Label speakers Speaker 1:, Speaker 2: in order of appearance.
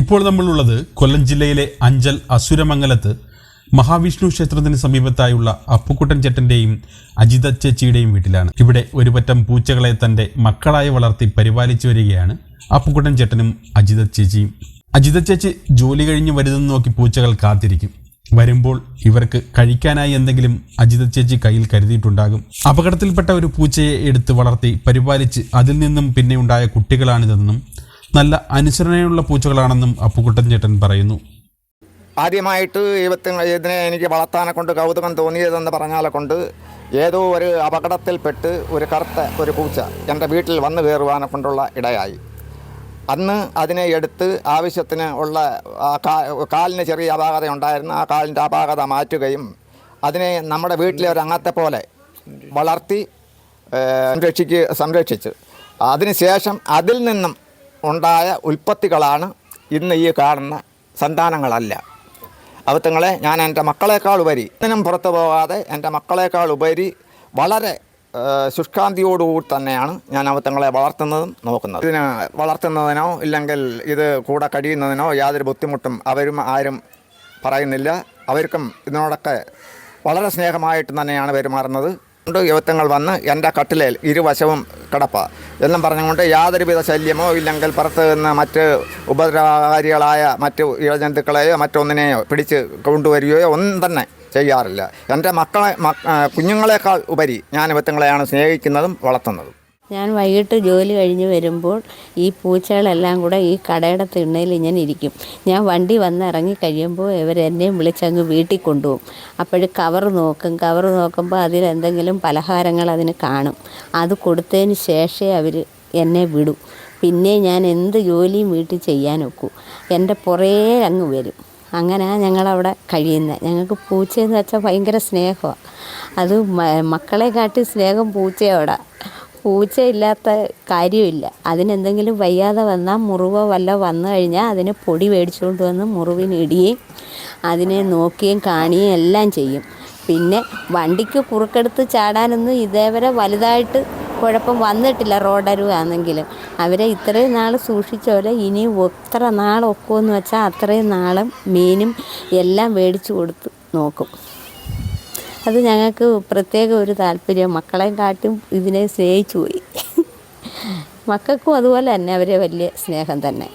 Speaker 1: ഇപ്പോൾ നമ്മളുള്ളത് കൊല്ലം ജില്ലയിലെ അഞ്ചൽ അസുരമംഗലത്ത് മഹാവിഷ്ണു ക്ഷേത്രത്തിന് സമീപത്തായുള്ള അപ്പുക്കുട്ടൻ ചേട്ടന്റെയും അജിത ചേച്ചിയുടെയും വീട്ടിലാണ്. ഇവിടെ ഒരു പറ്റം പൂച്ചകളെ തന്റെ മക്കളായി വളർത്തി പരിപാലിച്ചു വരികയാണ് അപ്പുക്കുട്ടൻ ചേട്ടനും അജിത ചേച്ചിയും. അജിത ചേച്ചി ജോലി കഴിഞ്ഞ് വരുതെന്ന് നോക്കി പൂച്ചകൾ കാത്തിരിക്കും. വരുമ്പോൾ ഇവർക്ക് കഴിക്കാനായി എന്തെങ്കിലും അജിത ചേച്ചി കയ്യിൽ കരുതിയിട്ടുണ്ടാകും. അപകടത്തിൽപ്പെട്ട ഒരു പൂച്ചയെ എടുത്ത് വളർത്തി പരിപാലിച്ച് അതിൽ നിന്നും പിന്നെ ഉണ്ടായ കുട്ടികളാണിതെന്നും നല്ല അനുസരണയുള്ള പൂച്ചകളാണെന്നും അപ്പുക്കുട്ടൻ ചേട്ടൻ പറയുന്നു.
Speaker 2: ആദ്യമായിട്ട് ഇവത്തിന് ഇതിനെ എനിക്ക് വളർത്താനെ കൊണ്ട് കൗതുകം തോന്നിയതെന്ന് പറഞ്ഞാലെ കൊണ്ട് ഏതോ ഒരു അപകടത്തിൽപ്പെട്ട് ഒരു കറുത്ത ഒരു പൂച്ച എന്റെ വീട്ടിൽ വന്നു കയറുവാനെ കൊണ്ടുള്ള ഇടയായി. അന്ന് അതിനെ എടുത്ത് ആവശ്യത്തിന് ഉള്ള കാലിന് ചെറിയ അപാകത ഉണ്ടായിരുന്നു. ആ കാലിന്റെ അപാകത മാറ്റുകയും അതിനെ നമ്മുടെ വീട്ടിലെ ഒരു അംഗത്തെ പോലെ വളർത്തി സംരക്ഷിക്കുക സംരക്ഷിക്ക് സംരക്ഷിച്ച്. അതിനുശേഷം അതിൽ നിന്നും ഉണ്ടായ ഉൽപ്പത്തികളാണ് ഇന്ന് ഈ കാണുന്ന സന്താനങ്ങളല്ല. അവത്തങ്ങളെ ഞാൻ എന്റെ മക്കളെക്കാൾ ഉപരി ഇതിനും പുറത്തു പോകാതെ എന്റെ മക്കളെക്കാൾ ഉപരി വളരെ ശുഷ്കാന്തിയോടുകൂടി തന്നെയാണ് ഞാൻ അവത്തങ്ങളെ വളർത്തുന്നതും നോക്കുന്നത്. ഇതിന് വളർത്തുന്നതിനോ ഇല്ലെങ്കിൽ ഇത് കൂടെ കഴിയുന്നതിനോ യാതൊരു ബുദ്ധിമുട്ടും അവരും ആരും പറയുന്നില്ല. അവർക്കും ഇതിനോടൊക്കെ വളരെ സ്നേഹമായിട്ട് തന്നെയാണ് പെരുമാറുന്നത്. കൊണ്ട് യുവത്വങ്ങൾ വന്ന് എന്റെ കട്ടിലേൽ ഇരുവശവും കിടപ്പ. എന്നും പറഞ്ഞുകൊണ്ട് യാതൊരുവിധ ശല്യമോ ഇല്ലെങ്കിൽ പുറത്ത് നിന്ന് മറ്റ് ഉപദ്രവകാരികളായ മറ്റ് ഇഴജന്തുക്കളെയോ മറ്റൊന്നിനെയോ പിടിച്ച് കൊണ്ടുവരികയോ ഒന്നും തന്നെ ചെയ്യാറില്ല. എന്റെ മക്കളെ മക്ക- കുഞ്ഞുങ്ങളെക്കാൾ ഉപരി ഞാൻ ഇവത്തങ്ങളെയാണ് സ്നേഹിക്കുന്നതും വളർത്തുന്നതും.
Speaker 3: ഞാൻ വൈകിട്ട് ജോലി കഴിഞ്ഞ് വരുമ്പോൾ ഈ പൂച്ചകളെല്ലാം കൂടെ ഈ കടയുടെ തിണ്ണയിൽ ഇങ്ങനെ ഇരിക്കും. ഞാൻ വണ്ടി വന്ന് ഇറങ്ങി കഴിയുമ്പോൾ ഇവരെന്നെയും വിളിച്ചങ്ങ് വീട്ടിൽ കൊണ്ടുപോകും. അപ്പോഴും കവർ നോക്കും. കവർ നോക്കുമ്പോൾ അതിൽ എന്തെങ്കിലും പലഹാരങ്ങൾ അതിന് കാണും. അത് കൊടുത്തതിന് ശേഷമേ അവർ എന്നെ വിടൂ. പിന്നെ ഞാൻ എന്ത് ജോലിയും വീട്ടിൽ ചെയ്യാൻ ഒക്കൂ. എന്റെ പുറേ അങ്ങ് വരും. അങ്ങനെയാണ് ഞങ്ങളവിടെ കഴിയുന്നത്. ഞങ്ങൾക്ക് പൂച്ചയെന്ന് വെച്ചാൽ ഭയങ്കര സ്നേഹമാണ്. അത് മക്കളെ കാട്ടി സ്നേഹം പൂച്ചയോടാ. പൂച്ചയില്ലാത്ത കാര്യമില്ല. അതിനെന്തെങ്കിലും വയ്യാതെ വന്നാൽ മുറിവോ വല്ല വന്നു കഴിഞ്ഞാൽ അതിന് പൊടി മേടിച്ചുകൊണ്ട് വന്ന് മുറിവിന് ഇടുകയും അതിനെ നോക്കുകയും കാണുകയും എല്ലാം ചെയ്യും. പിന്നെ വണ്ടിക്ക് കുറുക്കെടുത്ത് ചാടാനൊന്നും ഇതേവരെ വലുതായിട്ട് കുഴപ്പം വന്നിട്ടില്ല റോഡരുവാണെങ്കിലും. അവരെ ഇത്രയും നാൾ സൂക്ഷിച്ചോലെ ഇനി എത്ര എന്ന് വെച്ചാൽ അത്രയും നാളും മീനും എല്ലാം മേടിച്ചു കൊടുത്ത് നോക്കും. അത് ഞങ്ങൾക്ക് പ്രത്യേക ഒരു താല്പര്യം. മക്കളെയും കാട്ടും ഇതിനെ സ്നേഹിച്ചു പോയി. മക്കൾക്കും അതുപോലെ തന്നെ അവരെ വലിയ സ്നേഹം തന്നെ.